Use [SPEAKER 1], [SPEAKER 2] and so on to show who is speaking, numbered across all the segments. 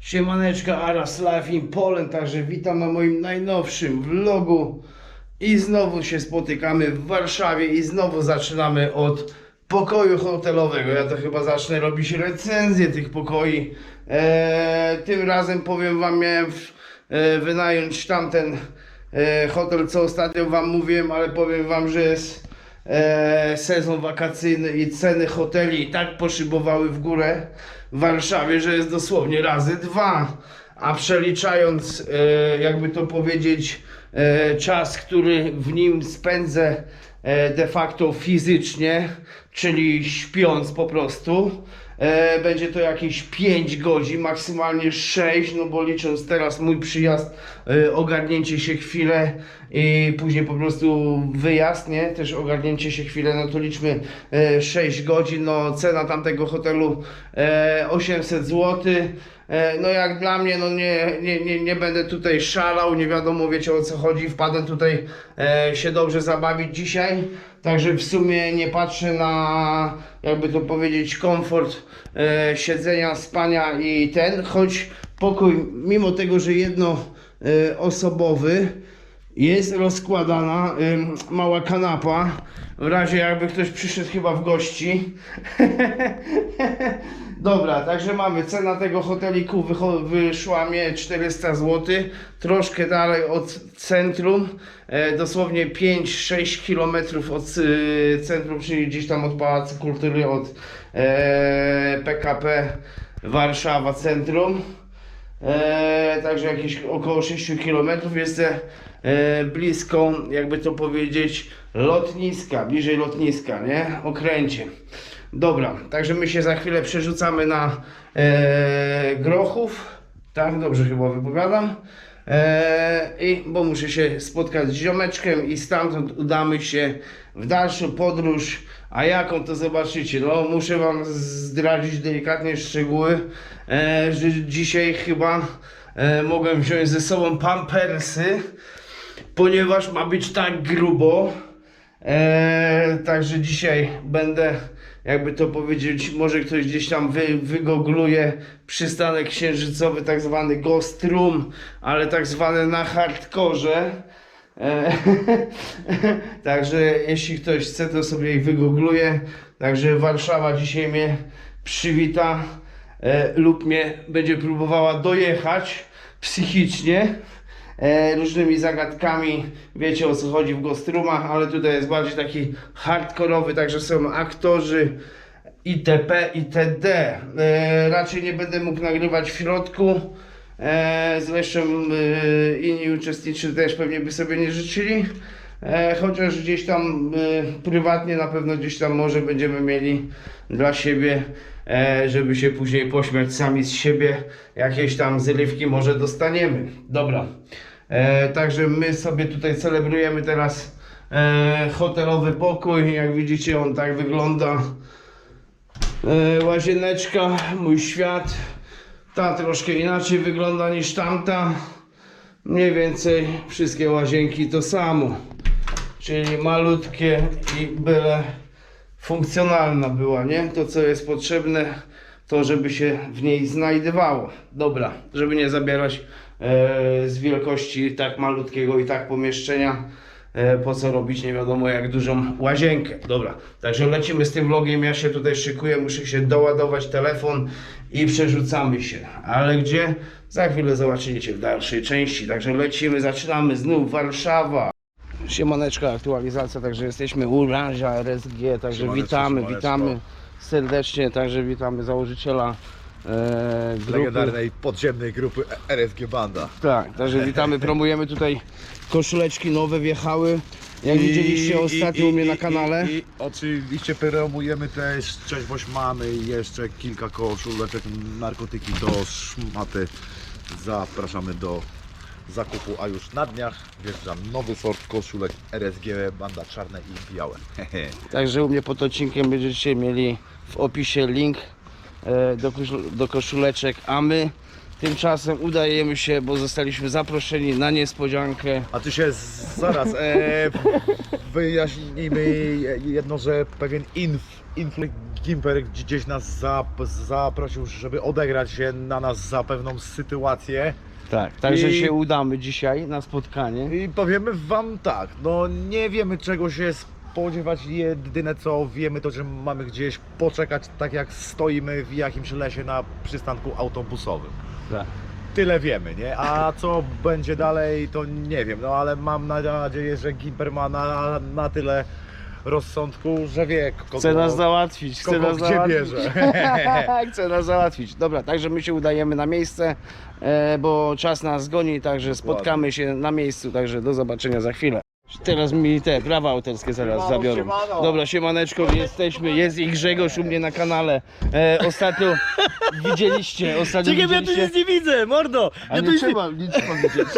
[SPEAKER 1] Siemaneczka, Aras Life in Poland, także witam na moim najnowszym vlogu i znowu się spotykamy w Warszawie i znowu zaczynamy od pokoju hotelowego. Ja to chyba zacznę robić recenzję tych pokoi. Eee, tym razem powiem wam, miałem w, e, wynająć tamten e, hotel, co ostatnio wam mówiłem, ale powiem wam, że jest e, sezon wakacyjny i ceny hoteli i tak poszybowały w górę w Warszawie, że jest dosłownie razy dwa. A przeliczając, e, jakby to powiedzieć, e, czas, który w nim spędzę e, de facto fizycznie, czyli śpiąc po prostu, e, będzie to jakieś 5 godzin, maksymalnie 6, no bo licząc teraz mój przyjazd, e, ogarnięcie się chwilę i później po prostu wyjazd, nie? Też ogarnięcie się chwilę, no to liczmy e, 6 godzin, no cena tamtego hotelu e, 800 zł. E, No jak dla mnie, no nie, nie, nie, nie będę tutaj szalał, nie wiadomo wiecie o co chodzi, wpadłem tutaj e, się dobrze zabawić dzisiaj, także w sumie nie patrzę na, jakby to powiedzieć, komfort e, siedzenia, spania i ten, choć pokój, mimo tego, że jedno e, jest rozkładana mała kanapa, w razie jakby ktoś przyszedł chyba w gości. Dobra, także mamy cena tego hoteliku wyszła mnie 400 zł, troszkę dalej od centrum, e, dosłownie 5-6 km od y, centrum, czyli gdzieś tam od Pałacu Kultury, od e, PKP Warszawa Centrum. E, także jakieś około 6 km jest e, blisko, jakby to powiedzieć, lotniska, bliżej lotniska, nie? Okręcie. Dobra, także my się za chwilę przerzucamy na e, Grochów. Tak, dobrze chyba wypowiadam. E, I bo muszę się spotkać z ziomeczkiem i stamtąd udamy się w dalszą podróż. A jaką to zobaczycie? No, muszę Wam zdradzić delikatnie szczegóły, e, że dzisiaj chyba e, mogłem wziąć ze sobą pampersy, ponieważ ma być tak grubo. E, także dzisiaj będę, jakby to powiedzieć, może ktoś gdzieś tam wy, wygogluje przystanek księżycowy, tak zwany Ghost Room, ale tak zwany na hardkorze. E, Także jeśli ktoś chce, to sobie ich. Także Warszawa dzisiaj mnie przywita e, lub mnie będzie próbowała dojechać psychicznie e, różnymi zagadkami. Wiecie o co chodzi w Gostrumach, ale tutaj jest bardziej taki hardkorowy, także są aktorzy itp. itd. E, raczej nie będę mógł nagrywać w środku. E, zresztą e, inni uczestnicy też pewnie by sobie nie życzyli. E, chociaż gdzieś tam e, prywatnie na pewno gdzieś tam może będziemy mieli dla siebie, e, żeby się później pośmiać sami z siebie. Jakieś tam zrywki może dostaniemy. Dobra. E, także my sobie tutaj celebrujemy teraz e, hotelowy pokój. Jak widzicie on tak wygląda. E, łazieneczka, mój świat. Ta troszkę inaczej wygląda niż tamta. Mniej więcej wszystkie łazienki to samo. Czyli malutkie i byle funkcjonalna była, nie? To co jest potrzebne, to żeby się w niej znajdowało. Dobra, żeby nie zabierać z wielkości tak malutkiego i tak pomieszczenia. E, po co robić nie wiadomo jak dużą łazienkę. Dobra, także lecimy z tym vlogiem. Ja się tutaj szykuję, muszę się doładować telefon i przerzucamy się. Ale gdzie? Za chwilę zobaczycie w dalszej części. Także lecimy, zaczynamy znów Warszawa. Siemaneczka, aktualizacja, także jesteśmy u Ranża RSG, także
[SPEAKER 2] Siemaneczko,
[SPEAKER 1] witamy,
[SPEAKER 2] siemaneczko.
[SPEAKER 1] witamy serdecznie, także witamy założyciela e, grupy.
[SPEAKER 2] legendarnej podziemnej grupy RSG Banda.
[SPEAKER 1] Tak, także witamy, promujemy tutaj koszuleczki nowe wjechały, jak widzieliście ostatnio u mnie na kanale.
[SPEAKER 2] I, i oczywiście promujemy też trzeźwość mamy i jeszcze kilka koszuleczek, narkotyki do szmaty. Zapraszamy do zakupu, a już na dniach wjeżdża nowy sort koszulek RSG Banda czarne i białe. Hehe.
[SPEAKER 1] Także u mnie pod odcinkiem będziecie mieli w opisie link do, koszul- do koszuleczek, a my Tymczasem udajemy się, bo zostaliśmy zaproszeni na niespodziankę.
[SPEAKER 2] A tu się z- zaraz e, wyjaśnijmy jedno, że pewien inf, infl Gimper gdzieś nas zap, zaprosił, żeby odegrać się na nas za pewną sytuację.
[SPEAKER 1] Tak, także
[SPEAKER 2] I-
[SPEAKER 1] się udamy dzisiaj na spotkanie.
[SPEAKER 2] I powiemy wam tak, no nie wiemy czego się spodziewać, jedyne co wiemy to, że mamy gdzieś poczekać tak jak stoimy w jakimś lesie na przystanku autobusowym.
[SPEAKER 1] Tak.
[SPEAKER 2] Tyle wiemy, nie? A co będzie dalej, to nie wiem, no ale mam nadzieję, że Gimper ma na, na tyle rozsądku, że wie kogo,
[SPEAKER 1] Chce nas załatwić, chce
[SPEAKER 2] kogo
[SPEAKER 1] nas
[SPEAKER 2] gdzie
[SPEAKER 1] załatwić.
[SPEAKER 2] bierze.
[SPEAKER 1] chce nas załatwić. Dobra, także my się udajemy na miejsce, e, bo czas nas goni, także spotkamy się na miejscu, także do zobaczenia za chwilę. Teraz mi te prawa autorskie zaraz zabiorą.
[SPEAKER 2] siemano.
[SPEAKER 1] Dobra, siemaneczko, jesteśmy, jest i Grzegorz u mnie na kanale. E, ostatnio widzieliście, ostatnio
[SPEAKER 3] Czekaj, ja tu
[SPEAKER 1] widzieliście...
[SPEAKER 3] nic nie widzę, mordo!
[SPEAKER 1] A
[SPEAKER 3] Ja tu
[SPEAKER 1] nie
[SPEAKER 3] nic nie...
[SPEAKER 1] trzeba, nie trzeba widzieć.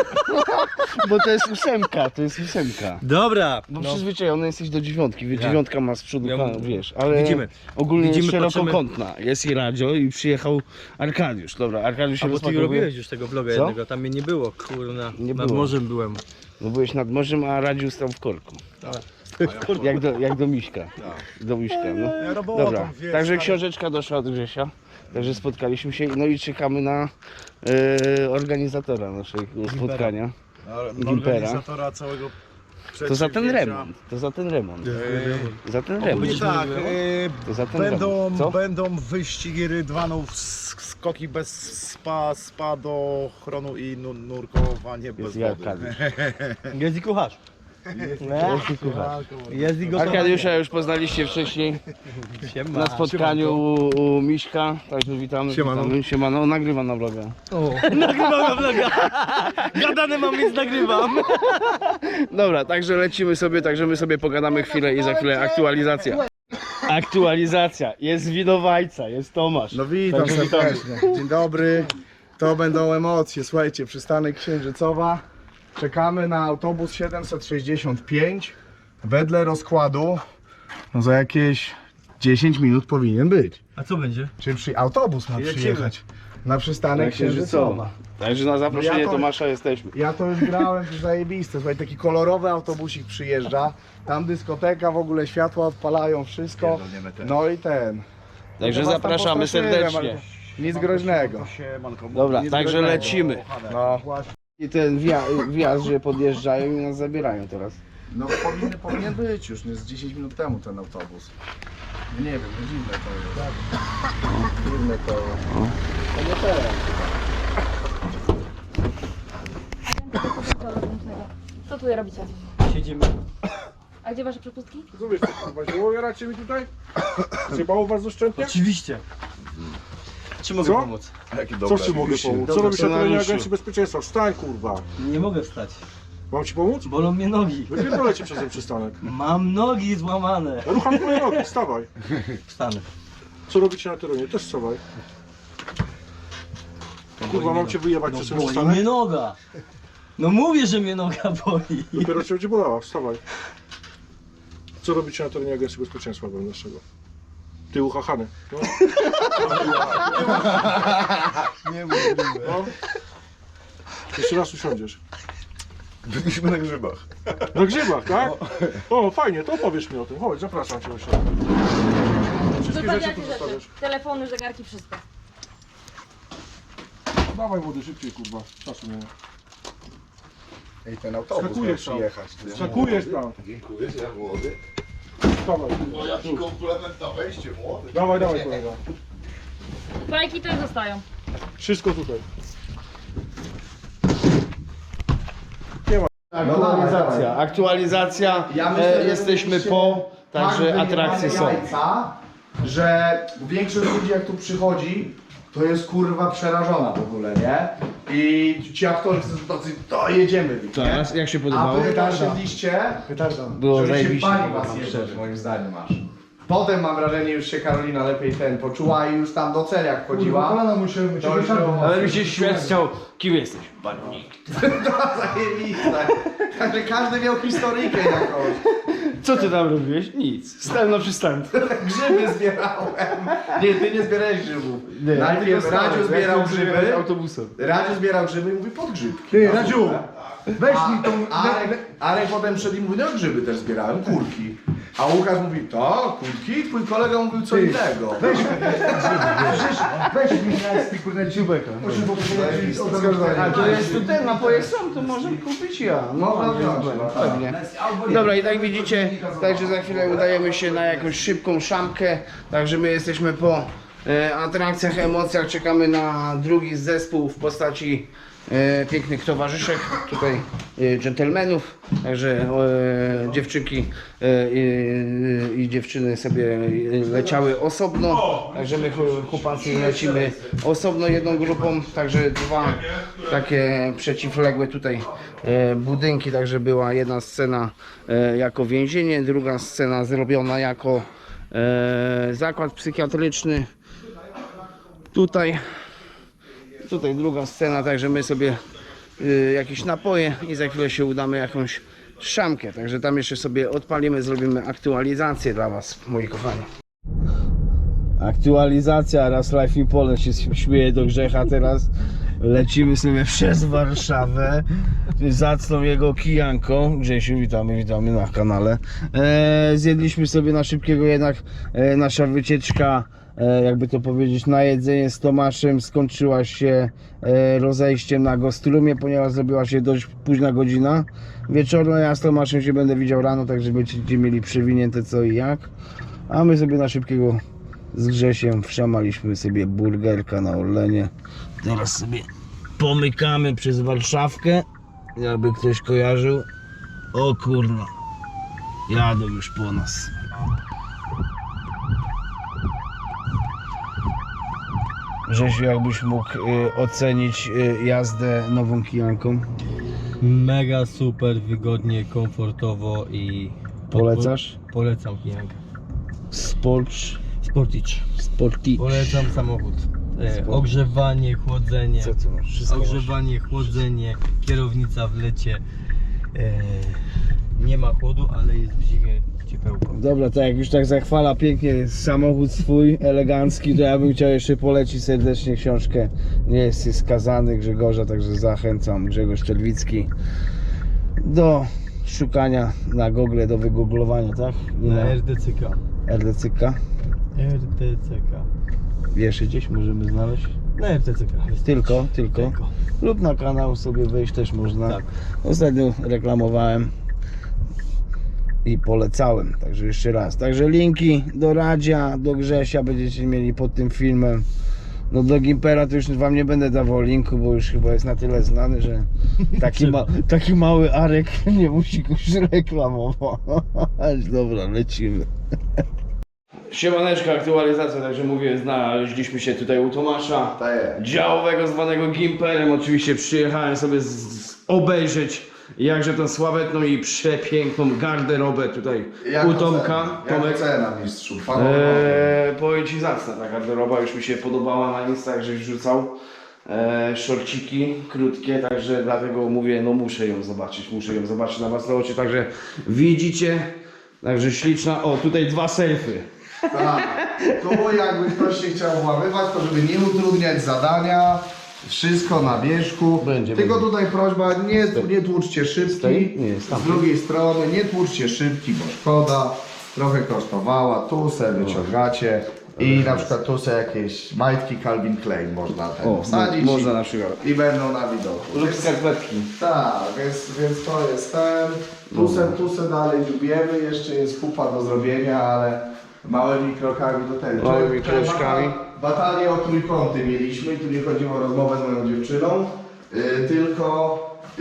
[SPEAKER 1] Bo to jest ósemka, to jest ósemka.
[SPEAKER 3] Dobra,
[SPEAKER 1] Bo
[SPEAKER 3] no.
[SPEAKER 1] przyzwyczajony jesteś do dziewiątki, wie,
[SPEAKER 3] Ja.
[SPEAKER 1] dziewiątka ma z przodu,
[SPEAKER 3] Ja-
[SPEAKER 1] kan- wiesz, ale
[SPEAKER 3] Widzimy.
[SPEAKER 1] ogólnie
[SPEAKER 3] Widzimy,
[SPEAKER 1] jest szerokokątna. Jest i radio i przyjechał Arkadiusz. Dobra, Arkadiusz się
[SPEAKER 3] A bo ty
[SPEAKER 1] rozpakowuje.
[SPEAKER 3] robiłeś już tego vloga
[SPEAKER 1] Co?
[SPEAKER 3] jednego, tam mnie nie było, kurna.
[SPEAKER 1] Nie
[SPEAKER 3] Nad
[SPEAKER 1] było.
[SPEAKER 3] morzem byłem.
[SPEAKER 1] No byłeś nad morzem, a radio stał w korku. Jak do, jak do Miśka. Do Miśka, no.
[SPEAKER 2] Robotą,
[SPEAKER 1] Dobra,
[SPEAKER 2] wiesz,
[SPEAKER 1] także
[SPEAKER 2] stary.
[SPEAKER 1] książeczka doszła od Grzesia. Także spotkaliśmy się no i czekamy na e, organizatora naszego spotkania.
[SPEAKER 2] No, Organizatora całego
[SPEAKER 1] To za ten
[SPEAKER 2] przedsięwzięcia.
[SPEAKER 1] remont, to za ten remont.
[SPEAKER 2] E,
[SPEAKER 1] Za ten remont.
[SPEAKER 2] tak,
[SPEAKER 1] To za
[SPEAKER 2] e,
[SPEAKER 1] ten
[SPEAKER 2] będą,
[SPEAKER 1] remont. Co?
[SPEAKER 2] będą wyścigi rydwanów, sk- skoki bez spa, spadochronu i nu- nurkowanie bez wody.
[SPEAKER 3] Jest i kucharz.
[SPEAKER 1] Jest i kucharz.
[SPEAKER 3] Jest i.
[SPEAKER 1] Arkadiusza już poznaliście wcześniej
[SPEAKER 3] Siema.
[SPEAKER 1] na spotkaniu u, u Miśka, także witamy.
[SPEAKER 3] Siemano.
[SPEAKER 1] Witamy. Siemano, nagrywa na vloga.
[SPEAKER 3] Nagrywam na vloga. Gadane mam, więc nagrywam.
[SPEAKER 1] Dobra, także lecimy sobie, także my sobie pogadamy chwilę i za chwilę aktualizacja. Aktualizacja, jest winowajca, jest Tomasz.
[SPEAKER 4] No witam
[SPEAKER 1] Także witamy.
[SPEAKER 4] serdecznie. Dzień dobry. To będą emocje. Słuchajcie, przystanek Księżycowa. Czekamy na autobus 765. Wedle rozkładu no za jakieś 10 minut powinien być.
[SPEAKER 3] A co będzie?
[SPEAKER 4] Czyli przy, autobus ma
[SPEAKER 3] Lecimy.
[SPEAKER 4] przyjechać na przystanek Księżycowa.
[SPEAKER 1] Także na zaproszenie
[SPEAKER 4] No ja to-
[SPEAKER 1] Tomasza jesteśmy.
[SPEAKER 4] Ja to już grałem, to zajebiste. Słuchaj, taki kolorowy autobusik przyjeżdża. Tam dyskoteka, w ogóle światła odpalają, wszystko.
[SPEAKER 2] Pierdolniemy.
[SPEAKER 4] No i ten.
[SPEAKER 1] Także
[SPEAKER 4] Was tam
[SPEAKER 1] zapraszamy
[SPEAKER 4] postraszyłem,
[SPEAKER 1] serdecznie.
[SPEAKER 4] ale Nic groźnego.
[SPEAKER 1] Dobra, także lecimy.
[SPEAKER 4] No.
[SPEAKER 1] I ten wia- wjazd, że podjeżdżają i nas zabierają teraz.
[SPEAKER 4] No powinien, powinien być już, nie z 10 minut temu ten autobus. No Nie wiem, no dziwne to jest. Dziwne to jest. To nie teraz.
[SPEAKER 5] Co tutaj robicie?
[SPEAKER 3] Siedzimy.
[SPEAKER 5] A gdzie wasze przepustki?
[SPEAKER 4] Co wiesz, kurwa, mi tutaj? Zjebało was doszczętnie?
[SPEAKER 3] Oczywiście. Czy mogę
[SPEAKER 4] Co?
[SPEAKER 3] pomóc?
[SPEAKER 4] Co ci mogę pomóc? Co
[SPEAKER 1] Dobra,
[SPEAKER 4] robisz na terenie
[SPEAKER 1] scenariuszu.
[SPEAKER 4] Agencji Bezpieczeństwa? Wstań kurwa.
[SPEAKER 3] Nie mogę wstać.
[SPEAKER 4] Mam ci pomóc?
[SPEAKER 3] Bolą mnie nogi.
[SPEAKER 4] Wypierdolę cię przez ten przystanek.
[SPEAKER 3] Mam nogi złamane.
[SPEAKER 4] Rucham twoje nogi, wstawaj.
[SPEAKER 3] Wstanę.
[SPEAKER 4] Co robicie na terenie? Też wstawaj. Kurwa, mam cię wyjebać
[SPEAKER 3] No
[SPEAKER 4] przez ten
[SPEAKER 3] boli mnie
[SPEAKER 4] przystanek?
[SPEAKER 3] noga. No mówię, że mnie noga boli.
[SPEAKER 4] Dopiero cię będzie bolała, wstawaj. Co robicie na terenie Agencji Bezpieczeństwa Wewnętrznego? Ty uchachany. No. Nie no. Jeszcze raz usiądziesz.
[SPEAKER 2] Byliśmy na grzybach.
[SPEAKER 4] Na grzybach, tak? O, fajnie, to opowiesz mi o tym. Chodź, zapraszam cię środka. Wszystkie rzeczy tu zostawiasz.
[SPEAKER 5] rzeczy. Telefony, zegarki, wszystko.
[SPEAKER 4] Dawaj młody, szybciej kurwa. Czasu nie ma.
[SPEAKER 2] Ej, ten autobus
[SPEAKER 4] Skakujesz
[SPEAKER 2] miał
[SPEAKER 4] tam.
[SPEAKER 2] przyjechać. ty.
[SPEAKER 4] Skakujesz tam.
[SPEAKER 2] Dziękuję, ja młody.
[SPEAKER 4] Dawaj.
[SPEAKER 2] Jaki komplement na wejście, młody.
[SPEAKER 4] Dawaj, dawaj kolega.
[SPEAKER 5] Fajki też zostają.
[SPEAKER 4] Wszystko tutaj.
[SPEAKER 1] Aktualizacja, aktualizacja,
[SPEAKER 4] Ja myślę,
[SPEAKER 1] e, jesteśmy po, także
[SPEAKER 4] tak
[SPEAKER 1] atrakcje
[SPEAKER 4] wyjebane
[SPEAKER 1] są.
[SPEAKER 4] Jajca, że większość ludzi jak tu przychodzi, to jest kurwa przerażona w ogóle, nie? I ci aktorzy są tacy, to jedziemy. w nich, nie?
[SPEAKER 1] Teraz, jak się
[SPEAKER 4] A
[SPEAKER 1] podobało?
[SPEAKER 4] wy zaszedliście,
[SPEAKER 1] Było
[SPEAKER 4] żeby się
[SPEAKER 1] zajebiście.
[SPEAKER 4] bali was jebać, moim zdaniem masz. Potem mam wrażenie, już się Karolina lepiej ten poczuła i już tam do celi jak chodziła.
[SPEAKER 6] Kolana musiałem
[SPEAKER 4] To już było
[SPEAKER 1] Ale mi się świadczał, kim jesteś? Banik.
[SPEAKER 4] zajebiste. Także każdy miał historyjkę jakąś.
[SPEAKER 1] Co ty tam robiłeś? Nic. Stałem na przystanku.
[SPEAKER 4] Grzyby zbierałem. Nie, ty nie zbierałeś grzybów.
[SPEAKER 1] Nie,
[SPEAKER 4] Najpierw Radziu zbierał grzyby.
[SPEAKER 1] autobusem.
[SPEAKER 4] Radziu zbierał grzyby i mówi podgrzybki.
[SPEAKER 3] Ty, Radziu. Weź mi tą...
[SPEAKER 4] Arek, Arek potem szedł i mówi, no grzyby też zbierałem, kurki. A Łukasz mówi, to, kurki? Twój kolega mówił co innego.
[SPEAKER 3] Weź mi weź mi na kurde ciubeka. Muszę
[SPEAKER 1] A to jest tu ten, napoje są, to możemy kupić ja. No,
[SPEAKER 4] no tak.
[SPEAKER 1] pewnie. Dobra, i tak widzicie, także za chwilę udajemy się na jakąś szybką szamkę, także my jesteśmy po e, atrakcjach, emocjach, czekamy na drugi zespół w postaci e, pięknych towarzyszek, tutaj e, dżentelmenów, także e, dziewczynki i, dziewczyny sobie leciały osobno, także my ch- chłopacy lecimy osobno jedną grupą, także dwa takie przeciwległe tutaj budynki, także była jedna scena jako więzienie, druga scena zrobiona jako zakład psychiatryczny. Tutaj, tutaj druga scena, także my sobie y, jakieś napoje i za chwilę się udamy jakąś szamkę, także tam jeszcze sobie odpalimy, zrobimy aktualizację dla Was, moi kochani. Aktualizacja, raz Life in Poland się śmieje do grzecha teraz. Lecimy sobie przez Warszawę. Zacną jego kijanką. Grzesiu, witamy, witamy na kanale. E, zjedliśmy sobie na szybkiego jednak e, nasza wycieczka, jakby to powiedzieć, na jedzenie z Tomaszem skończyła się e, rozejściem na Gostrumie, ponieważ zrobiła się dość późna godzina wieczorna. Ja z Tomaszem się będę widział rano, także będziecie mieli przewinięte co i jak. A my sobie na szybkiego z Grzesiem wszamaliśmy sobie burgerka na Orlenie. Teraz sobie pomykamy przez Warszawkę, jakby ktoś kojarzył. O kurwa, jadą już po nas. Grzesiu, jakbyś mógł y, ocenić y, jazdę nową kijanką?
[SPEAKER 6] Mega super, wygodnie, komfortowo i
[SPEAKER 1] Polecasz?
[SPEAKER 6] Polecam pijankę.
[SPEAKER 1] Sport,
[SPEAKER 6] Sportage.
[SPEAKER 1] sporty.
[SPEAKER 6] Polecam samochód. E,
[SPEAKER 1] Sport.
[SPEAKER 6] ogrzewanie, chłodzenie.
[SPEAKER 1] Co tu masz? Wszystko.
[SPEAKER 6] Ogrzewanie, chłodzenie, kierownica w lecie. E, nie ma chłodu, ale jest w zimie
[SPEAKER 1] Dobra, tak jak już tak zachwala pięknie samochód swój, elegancki, to ja bym chciał jeszcze polecić serdecznie książkę Nie jesteś skazany Grzegorza, także zachęcam Grzegorz Czerwicki do szukania na Google, do wygooglowania, tak? I
[SPEAKER 6] Na RDCK.
[SPEAKER 1] RDCK.
[SPEAKER 6] RDCK.
[SPEAKER 1] Wiesz, gdzieś możemy znaleźć?
[SPEAKER 6] Na RDCK. jest.
[SPEAKER 1] Tylko, tylko.
[SPEAKER 6] Tylko.
[SPEAKER 1] Lub na kanał sobie wejść też można.
[SPEAKER 6] Tak.
[SPEAKER 1] Ostatnio reklamowałem i polecałem, także jeszcze raz. Także linki do Radzia, do Grzesia będziecie mieli pod tym filmem. No do Gimpera to już wam nie będę dawał linku, bo już chyba jest na tyle znany, że taki, ma, taki mały Arek nie musi go już reklamować. Dobra, lecimy. Siemaneczka, aktualizacja, także mówię, znaleźliśmy się tutaj u Tomasza
[SPEAKER 4] Tak
[SPEAKER 1] działowego zwanego Gimperem. Oczywiście przyjechałem sobie z, z obejrzeć jakże tą sławetną i przepiękną garderobę tutaj u Tomka. Tomek.
[SPEAKER 4] cena mistrzu?
[SPEAKER 1] Eee, powiem Ci zacna ta garderoba, już mi się podobała na Insta, żeś wrzucał. Eee, szorciki krótkie, także dlatego mówię, no muszę ją zobaczyć, muszę ją zobaczyć na własne oczy, także widzicie, także śliczna, o tutaj dwa selfy.
[SPEAKER 4] Tak. Tu jakby ktoś się chciał włamywać, to żeby nie utrudniać zadania, wszystko na wierzchu.
[SPEAKER 1] Będzie,
[SPEAKER 4] Tylko
[SPEAKER 1] będzie.
[SPEAKER 4] tutaj prośba, nie, nie tłuczcie szybki.
[SPEAKER 1] Nie.
[SPEAKER 4] Z drugiej strony nie tłuczcie szybki, bo szkoda. Trochę kosztowała, tu se wyciągacie. I na przykład tu se jakieś majtki Calvin Klein można ten
[SPEAKER 1] O,
[SPEAKER 4] wsadzić
[SPEAKER 1] można
[SPEAKER 4] i,
[SPEAKER 1] na przykład.
[SPEAKER 4] i będą na widoku.
[SPEAKER 1] Lub
[SPEAKER 4] Więc-
[SPEAKER 1] skarpetki.
[SPEAKER 4] tak, więc, więc to jest ten. Tusem, tusem dalej lubiemy, jeszcze jest kupa do zrobienia, ale małymi krokami do tego.
[SPEAKER 1] Małymi
[SPEAKER 4] Wczoraj
[SPEAKER 1] kroczkami.
[SPEAKER 4] Bata- Batalię o trójkąty mieliśmy i tu nie chodziło o rozmowę z moją dziewczyną, y, tylko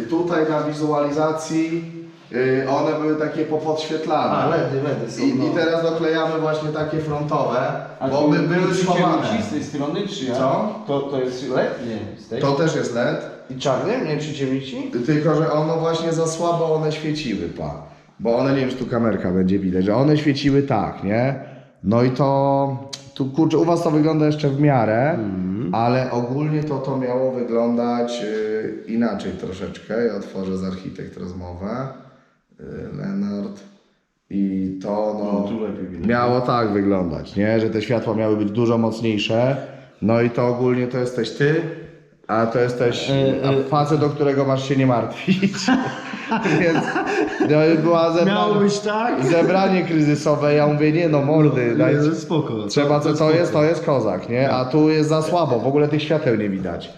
[SPEAKER 4] tutaj na wizualizacji y, one były takie popodświetlane.
[SPEAKER 1] A, LEDy, LEDy są,
[SPEAKER 4] I,
[SPEAKER 1] no.
[SPEAKER 4] I teraz doklejamy właśnie takie frontowe, bo
[SPEAKER 1] tu
[SPEAKER 4] by były schowane.
[SPEAKER 1] z tej strony, czy jak?
[SPEAKER 4] Co?
[SPEAKER 1] To, to jest LED? Nie, z tej?
[SPEAKER 4] To też jest LED.
[SPEAKER 1] I czarny? Nie przyciemnici?
[SPEAKER 4] Tylko, że ono właśnie za słabo one świeciły, pa. Bo one, nie wiem, czy tu kamerka będzie widać, że one świeciły tak, nie? No i to, tu kurczę, u was to wygląda jeszcze w miarę, ale ogólnie to to miało wyglądać y, inaczej troszeczkę. Ja otworzę z architekt rozmowę. Y, Leonard. I to no,
[SPEAKER 1] widać.
[SPEAKER 4] miało tak wyglądać, nie? Że te światła miały być dużo mocniejsze. No i to ogólnie to jesteś ty, a to jesteś a facet, do którego masz się nie martwić. Więc no, była
[SPEAKER 3] Miało
[SPEAKER 4] zebranie,
[SPEAKER 3] być tak?
[SPEAKER 4] zebranie kryzysowe. Ja mówię, nie no mordy, daj,
[SPEAKER 3] Nie, spoko.
[SPEAKER 4] Trzeba, co to jest, to jest kozak, nie? A tu jest za słabo, w ogóle tych świateł nie widać.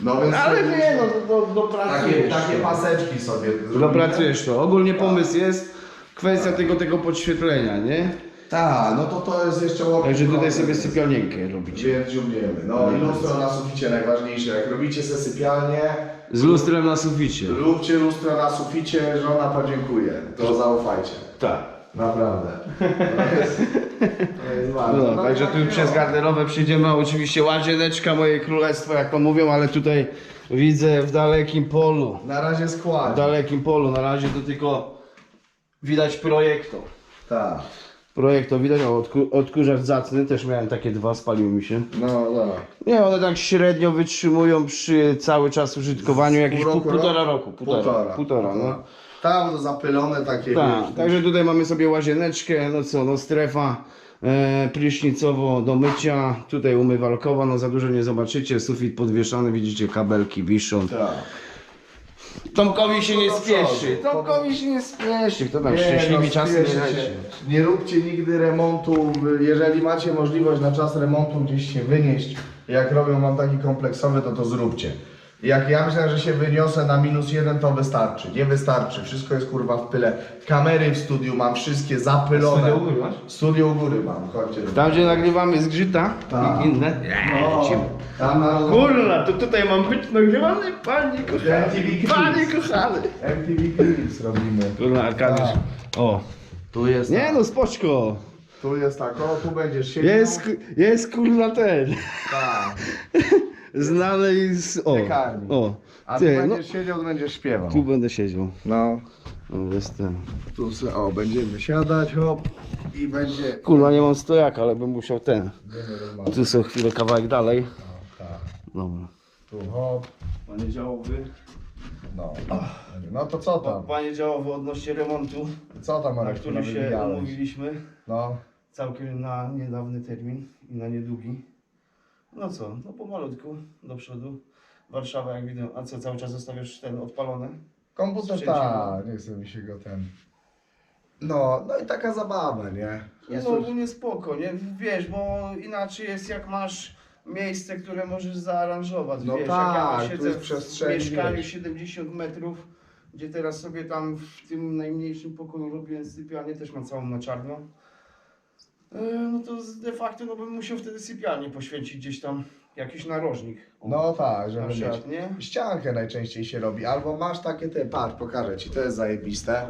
[SPEAKER 4] No więc
[SPEAKER 1] Ale nie, no do, do,
[SPEAKER 4] takie,
[SPEAKER 1] dopracujesz.
[SPEAKER 4] takie paseczki sobie
[SPEAKER 1] Dopracujesz to. Ogólnie pomysł jest kwestia tego, tego podświetlenia, nie?
[SPEAKER 4] Tak, no to to jest jeszcze łopie.
[SPEAKER 1] Także tutaj sobie sypialnienkę robicie.
[SPEAKER 4] Więc dziubniemy. No i lustro na suficie najważniejsze. Jak robicie se sypialnię,
[SPEAKER 1] Z lustrem na suficie.
[SPEAKER 4] lubcie lustro na suficie, żona podziękuje. To zaufajcie.
[SPEAKER 1] Tak.
[SPEAKER 4] Naprawdę. To jest, to jest ważne.
[SPEAKER 1] No, także tu przez garderobę przyjdziemy, oczywiście łazieneczka, moje królestwo, jak to mówią, ale tutaj widzę w dalekim polu,
[SPEAKER 4] Na razie
[SPEAKER 1] w
[SPEAKER 4] skład.
[SPEAKER 1] dalekim polu, na razie to tylko widać projektor.
[SPEAKER 4] Tak.
[SPEAKER 1] Projektor widać, o, odku, odkurzacz zacny, też miałem takie dwa, spaliły mi się.
[SPEAKER 4] No, no.
[SPEAKER 1] Nie, one tak średnio wytrzymują przy cały czas użytkowaniu, jakieś
[SPEAKER 4] Pół roku,
[SPEAKER 1] półtora
[SPEAKER 4] rok?
[SPEAKER 1] roku, półtora, półtora, no.
[SPEAKER 4] Tam to zapylone takie.
[SPEAKER 1] Tak,
[SPEAKER 4] wiesz,
[SPEAKER 1] także tutaj mamy sobie łazieneczkę, no co, no strefa e, prysznicowo do mycia, tutaj umywalkowa, no za dużo nie zobaczycie, sufit podwieszany, widzicie kabelki wiszą.
[SPEAKER 4] Tak.
[SPEAKER 1] Tomkowi się nie spieszy. Tomkowi się nie spieszy, kto tam
[SPEAKER 4] Nie,
[SPEAKER 1] szczęśliwi
[SPEAKER 4] no,
[SPEAKER 1] czasy nie
[SPEAKER 4] spieszy
[SPEAKER 1] leci.
[SPEAKER 4] Nie róbcie nigdy remontu, jeżeli macie możliwość na czas remontu gdzieś się wynieść, jak robią wam taki kompleksowy, to to zróbcie. Jak ja myślę, że się wyniosę na minus jeden, to wystarczy. Nie wystarczy, wszystko jest kurwa w pyle. Kamery w studiu mam wszystkie zapylone.
[SPEAKER 1] Studio u góry masz?
[SPEAKER 4] Studio u góry mam, chodźcie.
[SPEAKER 1] Tam gdzie nagrywamy zgrzyta
[SPEAKER 4] Tak.
[SPEAKER 1] i inne.
[SPEAKER 4] No, tam na
[SPEAKER 1] Kurna, to tutaj mam być nagrywany, panie kochany,
[SPEAKER 4] MTV Clips.
[SPEAKER 1] panie kochany.
[SPEAKER 4] MTV Clips robimy.
[SPEAKER 1] Kurna, Arkadiusz.
[SPEAKER 4] Tak.
[SPEAKER 1] O,
[SPEAKER 4] Tu jest
[SPEAKER 1] nie
[SPEAKER 4] tak.
[SPEAKER 1] no, spoczko.
[SPEAKER 4] Tu jest tak, o tu będziesz siedział.
[SPEAKER 1] Jest, ku- jest kurna ten.
[SPEAKER 4] Tak.
[SPEAKER 1] I z... O, o.
[SPEAKER 4] A tu
[SPEAKER 1] Ty, no,
[SPEAKER 4] będziesz siedział, to będziesz śpiewał.
[SPEAKER 1] tu będę siedział.
[SPEAKER 4] No.
[SPEAKER 1] O, jest ten.
[SPEAKER 4] Tu se, o, będziemy siadać, hop. I będzie...
[SPEAKER 1] Kurwa, nie mam stojaka, ale bym musiał ten.
[SPEAKER 4] Będziemy rozmawiać.
[SPEAKER 1] Tu są chwilę kawałek dalej.
[SPEAKER 4] Tak.
[SPEAKER 1] Dobra.
[SPEAKER 4] Tu hop.
[SPEAKER 1] Panie działowy.
[SPEAKER 4] No. No to co tam?
[SPEAKER 1] Panie działowy odnośnie remontu,
[SPEAKER 4] Co tam,
[SPEAKER 1] na
[SPEAKER 4] Marek,
[SPEAKER 1] który się umówiliśmy.
[SPEAKER 4] No.
[SPEAKER 1] Całkiem na niedawny termin i na niedługi. No co, no pomalutku do przodu. Warszawa jak widzę, a co cały czas zostawiasz ten odpalony?
[SPEAKER 4] Komputer tak, nie chce mi się go ten... No, no i taka zabawa, nie?
[SPEAKER 1] Nie no ogólnie spoko, nie? Wiesz, bo inaczej jest jak masz miejsce, które możesz zaaranżować.
[SPEAKER 4] No
[SPEAKER 1] wiesz,
[SPEAKER 4] tak,
[SPEAKER 1] jak ja
[SPEAKER 4] tu
[SPEAKER 1] siedzę
[SPEAKER 4] jest
[SPEAKER 1] w
[SPEAKER 4] przestrzeń,
[SPEAKER 1] mieszkaniu
[SPEAKER 4] wiesz.
[SPEAKER 1] 70 metrów, gdzie teraz sobie tam w tym najmniejszym pokoju robię sypialnię, też mam całą na czarno. E, No to z- de facto no bym musiał wtedy sypialnię poświęcić gdzieś tam jakiś narożnik. O,
[SPEAKER 4] No tak,
[SPEAKER 1] na
[SPEAKER 4] żeby mieć...
[SPEAKER 1] przykład, nie?
[SPEAKER 4] Ściankę najczęściej się robi, albo masz takie te, patrz, pokażę ci, to jest zajebiste.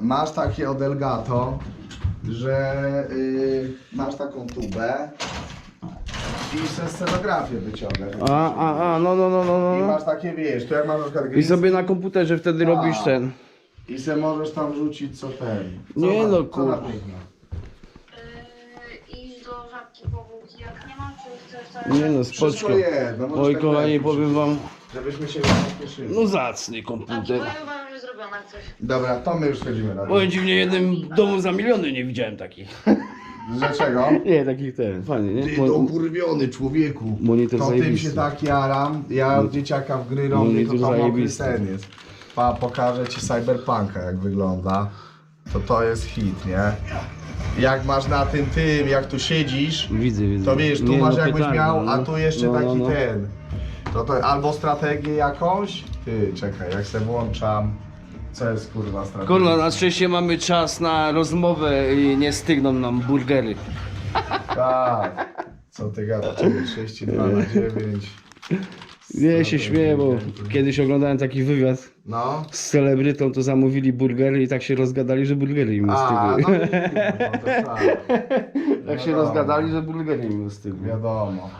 [SPEAKER 4] Masz takie od Elgato, że y, masz taką tubę i se scenografię wyciągasz.
[SPEAKER 1] A, a, a, no, no, no, no,
[SPEAKER 4] I
[SPEAKER 1] no.
[SPEAKER 4] masz takie, wiesz, tu jak masz na przykład
[SPEAKER 1] I
[SPEAKER 4] gris,
[SPEAKER 1] sobie na komputerze wtedy
[SPEAKER 4] A.
[SPEAKER 1] robisz ten.
[SPEAKER 4] i se możesz tam rzucić co ten. Co
[SPEAKER 1] Nie
[SPEAKER 4] tam-
[SPEAKER 1] no,
[SPEAKER 4] co
[SPEAKER 1] kurwa.
[SPEAKER 4] na piękno?
[SPEAKER 7] Nie
[SPEAKER 1] no,
[SPEAKER 4] Wszystko
[SPEAKER 1] spoczko.
[SPEAKER 4] jedno, możesz
[SPEAKER 1] Oj
[SPEAKER 4] tak
[SPEAKER 1] kochani,
[SPEAKER 4] lepiej,
[SPEAKER 1] powiem wam,
[SPEAKER 4] Żebyśmy się nie spieszyli.
[SPEAKER 1] no zacny
[SPEAKER 7] A
[SPEAKER 1] komputer.
[SPEAKER 7] zrobione coś.
[SPEAKER 4] Dobra, to my już chodzimy na
[SPEAKER 1] Powiem ci, w niejednym domu za miliony nie widziałem takich.
[SPEAKER 4] Dlaczego?
[SPEAKER 1] Nie, takich ten, fajnie, nie?
[SPEAKER 4] Ty
[SPEAKER 1] Mo-
[SPEAKER 4] dokurwiony człowieku.
[SPEAKER 1] Monitor
[SPEAKER 4] to tym
[SPEAKER 1] zajebisty.
[SPEAKER 4] się tak jaram. Ja od dzieciaka w gry robię, to
[SPEAKER 1] Monitor
[SPEAKER 4] tam mokry
[SPEAKER 1] zajebisty.
[SPEAKER 4] sen jest. Pa, pokażę ci Cyberpunka jak wygląda. To to jest hit, nie? Jak masz na tym tym, jak tu siedzisz,
[SPEAKER 1] Widzę, widzę.
[SPEAKER 4] to wiesz, tu
[SPEAKER 1] Nie,
[SPEAKER 4] masz
[SPEAKER 1] no,
[SPEAKER 4] jakbyś
[SPEAKER 1] petarda,
[SPEAKER 4] miał, a
[SPEAKER 1] no.
[SPEAKER 4] tu jeszcze
[SPEAKER 1] No,
[SPEAKER 4] taki
[SPEAKER 1] no, no.
[SPEAKER 4] ten. To to albo strategię jakąś. Ty, czekaj, jak se włączam. Co jest kurwa strategia?
[SPEAKER 1] Kurwa, na szczęście mamy czas na rozmowę i nie stygną nam burgery.
[SPEAKER 4] Tak. Co ty gadasz? 32 na 9.
[SPEAKER 1] Nie się śmieję, bo kiedyś oglądałem taki wywiad
[SPEAKER 4] No.
[SPEAKER 1] z celebrytą, to zamówili burgery i tak się rozgadali, że burgery im
[SPEAKER 4] A, no, no to tak.
[SPEAKER 1] tak się
[SPEAKER 4] wiadomo.
[SPEAKER 1] rozgadali, że burgery im stygły.
[SPEAKER 4] Wiadomo.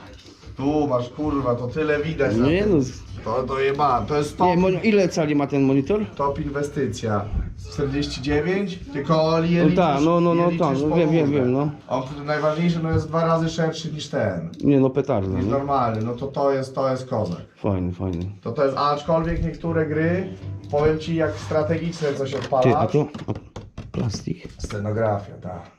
[SPEAKER 4] Tu masz kurwa, to tyle widać. na
[SPEAKER 1] Nie
[SPEAKER 4] tym.
[SPEAKER 1] no,
[SPEAKER 4] To, to jeba, to jest top,
[SPEAKER 1] ile cali ma ten monitor?
[SPEAKER 4] top inwestycja. 49, tylko je
[SPEAKER 1] No
[SPEAKER 4] liczysz,
[SPEAKER 1] tak, no, no,
[SPEAKER 4] je
[SPEAKER 1] no
[SPEAKER 4] liczysz
[SPEAKER 1] tak, no
[SPEAKER 4] po
[SPEAKER 1] wiem, wiem, wiem, no.
[SPEAKER 4] On najważniejszy no jest dwa razy szerszy niż ten.
[SPEAKER 1] Nie no, petarda,
[SPEAKER 4] Niż
[SPEAKER 1] nie?
[SPEAKER 4] normalny, no to to jest, to jest kozak.
[SPEAKER 1] Fajny, fajny.
[SPEAKER 4] To to jest, aczkolwiek niektóre gry, powiem ci jak strategiczne coś
[SPEAKER 1] Ty, a
[SPEAKER 4] odpalasz,
[SPEAKER 1] to? A, Plastik.
[SPEAKER 4] Scenografia, tak.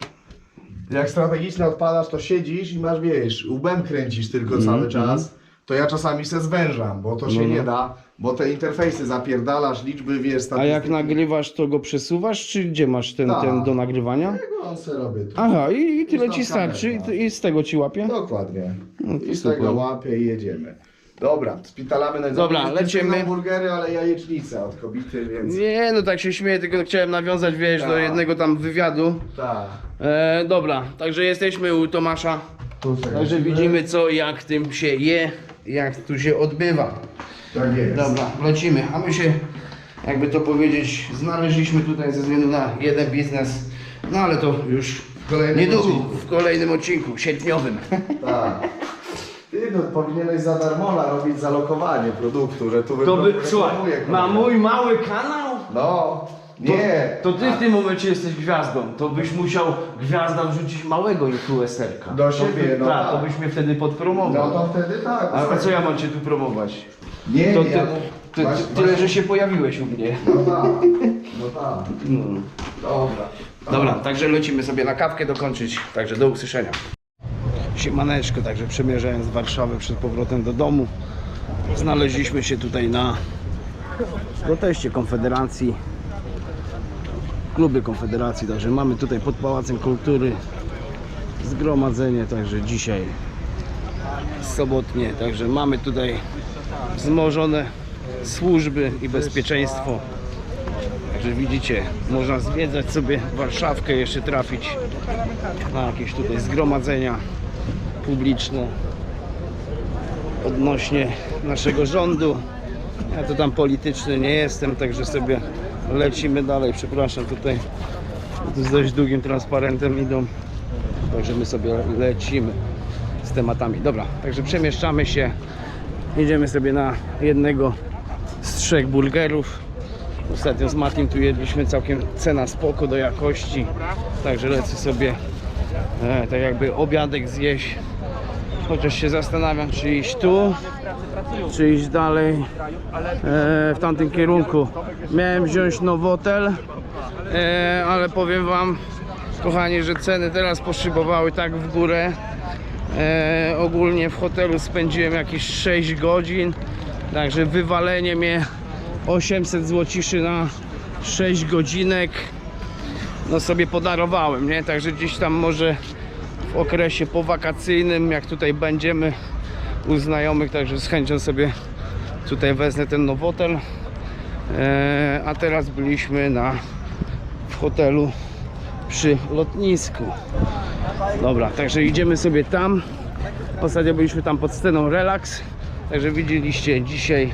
[SPEAKER 4] Jak strategicznie odpadasz, to siedzisz i masz, wiesz, łbem kręcisz tylko cały czas. To ja czasami se zwężam, bo to się
[SPEAKER 1] Mhm. No, no.
[SPEAKER 4] nie da, bo te interfejsy zapierdalasz, liczby, wiesz,
[SPEAKER 1] A
[SPEAKER 4] statystyki.
[SPEAKER 1] jak nagrywasz, to go przesuwasz, czy gdzie masz ten,
[SPEAKER 4] Tak.
[SPEAKER 1] ten do nagrywania?
[SPEAKER 4] Tego on se robię tu.
[SPEAKER 1] Aha, i, i tyle ci starczy i, i z tego ci łapie?
[SPEAKER 4] Dokładnie.
[SPEAKER 1] No
[SPEAKER 4] I z
[SPEAKER 1] super.
[SPEAKER 4] tego łapie i jedziemy. Dobra, spitalamy na
[SPEAKER 1] Dobra, lecimy.
[SPEAKER 4] tylko burgery, ale jajecznicę od kobity, więc...
[SPEAKER 1] Nie, no tak się śmieję, tylko chciałem nawiązać, wiesz, do
[SPEAKER 4] Tak.
[SPEAKER 1] jednego tam wywiadu.
[SPEAKER 4] Tak.
[SPEAKER 1] E, dobra, także jesteśmy u Tomasza. Także widzimy co i jak tym się je, jak tu się odbywa.
[SPEAKER 4] Tak jest.
[SPEAKER 1] Dobra, lecimy. A my się, jakby to powiedzieć, znaleźliśmy tutaj ze względu na jeden biznes. No ale to już
[SPEAKER 4] kolejnym
[SPEAKER 1] niedługo,
[SPEAKER 4] odcinku.
[SPEAKER 1] w kolejnym odcinku, sierpniowym.
[SPEAKER 4] Tak. No, powinieneś za darmola robić zalokowanie produktu, że tu
[SPEAKER 1] To by, słuchaj, ma mój mały kanał?
[SPEAKER 4] No, nie.
[SPEAKER 1] To ty w tym momencie jesteś gwiazdą. To byś musiał gwiazda wrzucić małego influencerka.
[SPEAKER 4] Do
[SPEAKER 1] To
[SPEAKER 4] siebie, no
[SPEAKER 1] tak,
[SPEAKER 4] tak.
[SPEAKER 1] to byś mnie wtedy podpromował.
[SPEAKER 4] No to wtedy tak.
[SPEAKER 1] A, co ja mam cię tu promować?
[SPEAKER 4] Nie,
[SPEAKER 1] To ty,
[SPEAKER 4] ja...
[SPEAKER 1] ty,
[SPEAKER 4] Właśnie-
[SPEAKER 1] ty, tyle, że się pojawiłeś u mnie.
[SPEAKER 4] No tak, no tak.
[SPEAKER 1] No.
[SPEAKER 4] Dobra.
[SPEAKER 1] Dobra, także lecimy sobie na kawkę dokończyć. Także do usłyszenia. Siemaneczko, także przemierzając Warszawę przed powrotem do domu. Znaleźliśmy się tutaj na proteście Konfederacji. Klubie Konfederacji, także mamy tutaj pod Pałacem Kultury zgromadzenie, także dzisiaj sobotnie, także mamy tutaj wzmożone służby i bezpieczeństwo. Także widzicie, można zwiedzać sobie Warszawkę, jeszcze trafić na jakieś tutaj zgromadzenia publiczne odnośnie naszego rządu. Ja to tam polityczny nie jestem, także sobie lecimy dalej. Przepraszam, tutaj z dość długim transparentem idą. Także my sobie lecimy z tematami. Dobra, także przemieszczamy się. Jedziemy sobie na jednego z trzech burgerów. Ostatnio z Matim tu jedliśmy całkiem cena spoko do jakości. Także lecę sobie e, tak jakby obiadek zjeść. Chociaż się zastanawiam czy iść tu, czy iść dalej e, w tamtym kierunku. Miałem wziąć Nowotel, e, ale powiem wam kochani, że ceny teraz poszybowały tak w górę. E, ogólnie w hotelu spędziłem jakieś 6 godzin, także wywalenie mnie 800 złociszy na 6 godzinek no sobie podarowałem, nie? Także gdzieś tam może okresie powakacyjnym, jak tutaj będziemy u znajomych, także z chęcią sobie tutaj wezmę ten nowotel. E, a teraz byliśmy na w hotelu przy lotnisku. Dobra, także idziemy sobie tam. Ostatnio byliśmy tam pod sceną Relax. Także widzieliście dzisiaj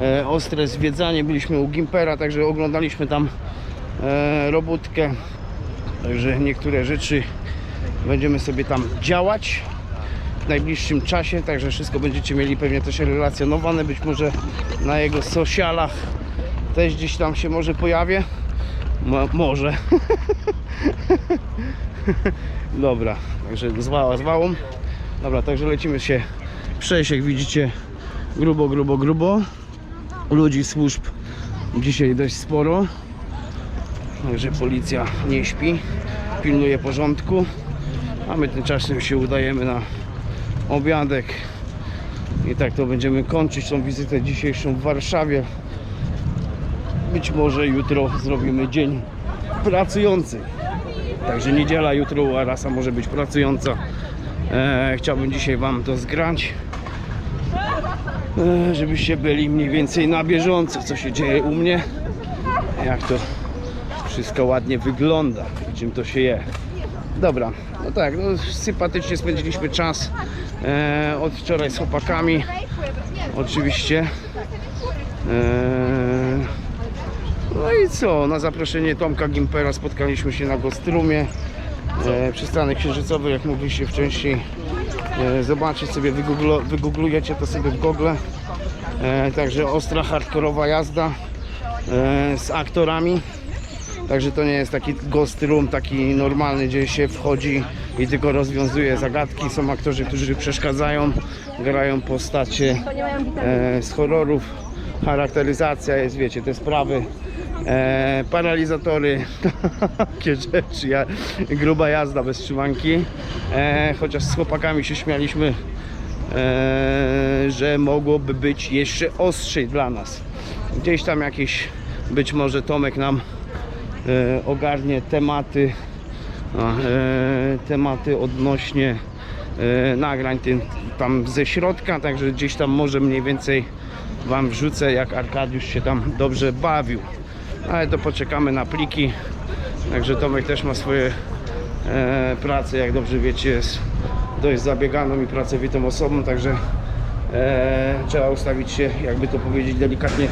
[SPEAKER 1] e, ostre zwiedzanie. Byliśmy u Gimpera, także oglądaliśmy tam e, robótkę. Także niektóre rzeczy będziemy sobie tam działać w najbliższym czasie. Także wszystko będziecie mieli pewnie też relacjonowane. Być może na jego socialach też gdzieś tam się może pojawię. Mo- może. Dobra, także zwała zwałą. Dobra, także lecimy się przejść, jak widzicie, grubo, grubo, grubo. Ludzi służb dzisiaj dość sporo. Także policja nie śpi, pilnuje porządku. A my tymczasem się udajemy na obiadek. I tak to będziemy kończyć tą wizytę dzisiejszą w Warszawie. Być może jutro zrobimy dzień pracujący. Także niedziela, jutro Arasa może być pracująca. E, chciałbym dzisiaj Wam to zgrać, e, żebyście byli mniej więcej na bieżąco, co się dzieje u mnie, jak to wszystko ładnie wygląda, czym to się je. Dobra, no tak, no, sympatycznie spędziliśmy czas e, od wczoraj z chłopakami, oczywiście. E, no i co? Na zaproszenie Tomka Gimpera spotkaliśmy się na Gostrumie. E, przystanek księżycowy, jak mogliście wcześniej e, zobaczyć sobie, wygooglujecie to sobie w Google. E, także ostra, hardkorowa jazda e, z aktorami. Także to nie jest taki ghost room, taki normalny, gdzie się wchodzi i tylko rozwiązuje zagadki. Są aktorzy, którzy przeszkadzają, grają postacie e, z horrorów. Charakteryzacja jest, wiecie, te sprawy e, paralizatory, takie rzeczy, ja, gruba jazda bez trzymanki, e, chociaż z chłopakami się śmialiśmy, e, że mogłoby być jeszcze ostrzej dla nas. Gdzieś tam jakieś, być może Tomek nam ogarnie tematy, e, tematy odnośnie e, nagrań tam ze środka, także gdzieś tam może mniej więcej Wam wrzucę, jak Arkadiusz się tam dobrze bawił. Ale to poczekamy na pliki. Także Tomek też ma swoje e, prace, jak dobrze wiecie, jest dość zabieganą i pracowitą osobą, także e, trzeba ustawić się, jakby to powiedzieć delikatnie,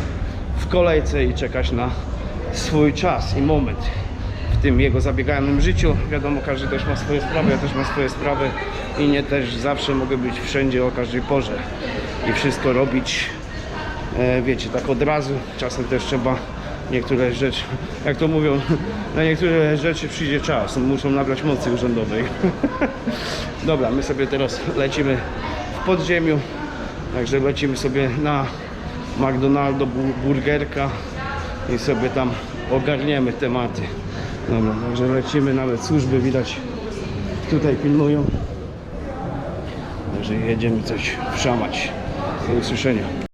[SPEAKER 1] w kolejce i czekać na swój czas i moment w tym jego zabieganym życiu. Wiadomo, każdy też ma swoje sprawy, ja też mam swoje sprawy i nie też zawsze mogę być wszędzie o każdej porze i wszystko robić, e, wiecie, tak od razu. Czasem też trzeba niektóre rzeczy, jak to mówią, na niektóre rzeczy przyjdzie czas, muszą nabrać mocy urzędowej. Dobra, my sobie teraz lecimy w podziemiu, także lecimy sobie na McDonaldo bu- burgerka i sobie tam ogarniemy tematy. Dobra, także lecimy, nawet służby widać tutaj pilnują. Także jedziemy coś wszamać. Do usłyszenia.